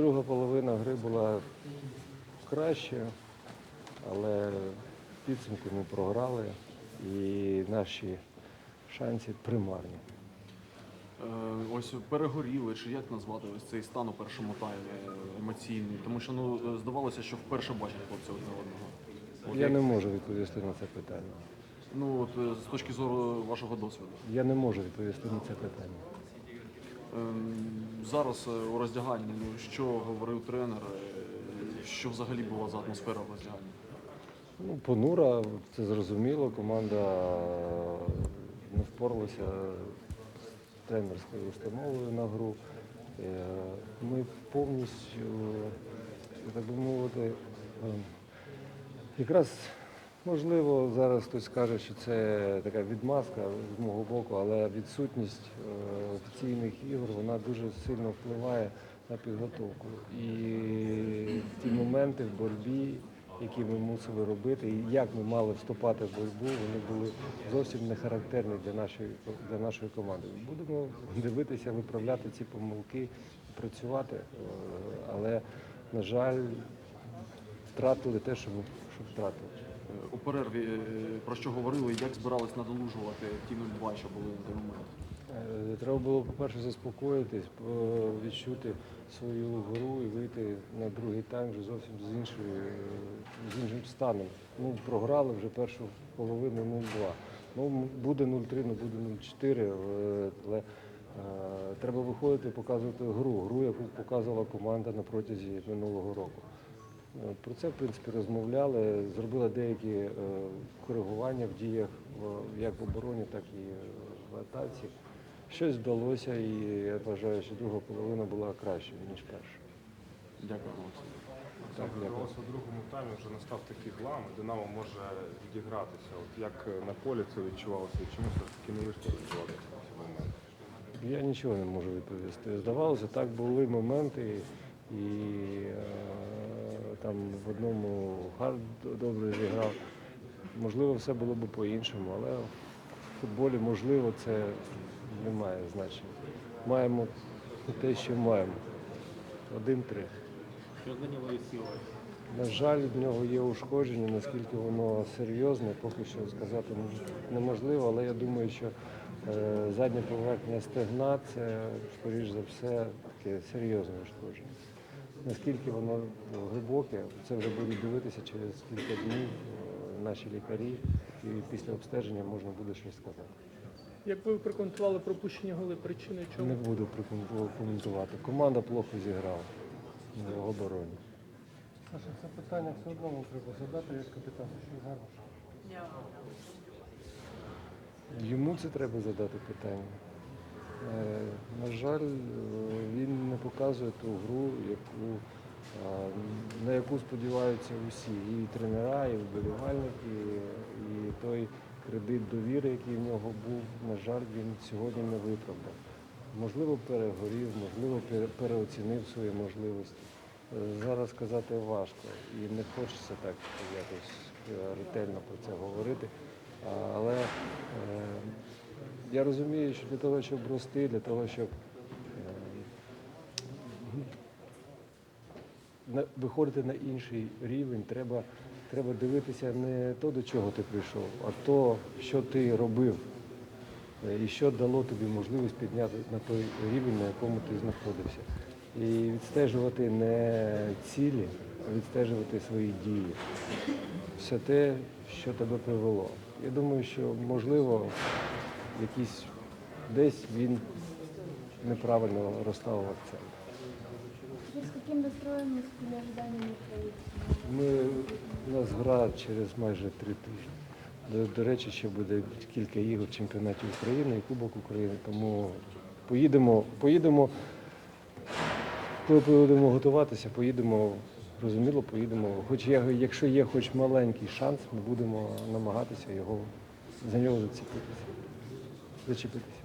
Друга половина гри була кращою, але в підсумку ми програли і наші шанси примарні. Е, Ось перегоріли, чи як назвати ось цей стан у першому таймі емоційний? Тому що ну здавалося, що вперше бачать хлопці одне одного. От Я як- не можу відповісти на це питання. Ну от е, з точки зору вашого досвіду. Я не можу відповісти на це питання. Ем, Зараз е, у роздяганні, ну що говорив тренер, е, що взагалі була за атмосфера в роздяганні? Ну, понура, це зрозуміло. Команда не впоралася з тренерською установою на гру. Е, Ми повністю, так би мовити, е, якраз можливо зараз хтось скаже, що це така відмазка з мого боку, але відсутність е, офіційних ігор вона дуже сильно впливає на підготовку. І ті моменти в боротьбі, які ми мусили робити, і як ми мали вступати в боротьбу, вони були зовсім не характерні для нашої для нашої команди. Будемо дивитися, виправляти ці помилки, працювати, е, але на жаль, втратили те, що ми що втратили. Е, перерві е, про що говорили, як збирались надолужувати ті 0-2, що були на той момент? Е, Треба було, по-перше, заспокоїтись, відчути свою гру і вийти на другий тайм вже зовсім з, іншою, е, з іншим станом. Ну, програли вже першу половину 0-2. Ну, буде 0-3, не буде 0-4, е, але е, треба виходити і показувати гру, гру, яку показувала команда на протязі минулого року. Е, Про це, в принципі, розмовляли, зробили деякі е, коригування в діях як в обороні, так і в атаці. Щось вдалося, і я вважаю, що друга половина була кращою, ніж перша. Дякую, Олексій. Так, дякую. У другому таймі вже настав такий глам, Динамо може відігратися. От як на полі це відчувалося, і чому все таки не вийшло відчувати ці моменти? Я нічого не можу відповісти. Здавалося, так були моменти, і е, там в одному Хард добре зіграв. Можливо, все було б по-іншому, але в футболі, можливо, це не має значення. Маємо те, що маємо. Один-три. Що з Данілою Сілою? На жаль, в нього є ушкодження, наскільки воно серйозне, поки що сказати неможливо, але я думаю, що е, задня поверхня стегна це, скоріш за все, таке серйозне ушкодження. Наскільки воно глибоке, це вже будуть дивитися через кілька днів е, наші лікарі, і після обстеження можна буде щось сказати. Як ви прокоментували пропущення голи, причини чому? Не буду коментувати. Команда плохо зіграла в обороні. Саша, це питання все одно треба задати як капітану, що гарно. Йому це треба задати питання. Е, На жаль, е, він показує ту гру, яку, на яку сподіваються усі. І тренера, і вболівальники, і той кредит довіри, який в нього був, на жаль, він сьогодні не виправдав. Можливо, перегорів, можливо, переоцінив свої можливості. Е, Зараз сказати важко і не хочеться так якось е, ретельно про це говорити. Але е, я розумію, що для того, щоб рости, для того, щоб е, на- виходити на інший рівень, треба, треба дивитися не то, до чого ти прийшов, а то, що ти робив, е, і що дало тобі можливість підняти на той рівень, на якому ти знаходився. І відстежувати не цілі, а відстежувати свої дії. Все те, що тебе привело. Я думаю, що можливо, якийсь десь він неправильно розставив акцент. Каким настроем, с какими? Ми, у нас гра через майже три тижні. До, до речі, ще буде кілька ігор чемпіонатів України і Кубок України. Тому поїдемо, поїдемо, коли будемо готуватися, поїдемо, зрозуміло, поїдемо. Хоч є, якщо є хоч маленький шанс, ми будемо намагатися його за нього зацепитися. Зачепитися.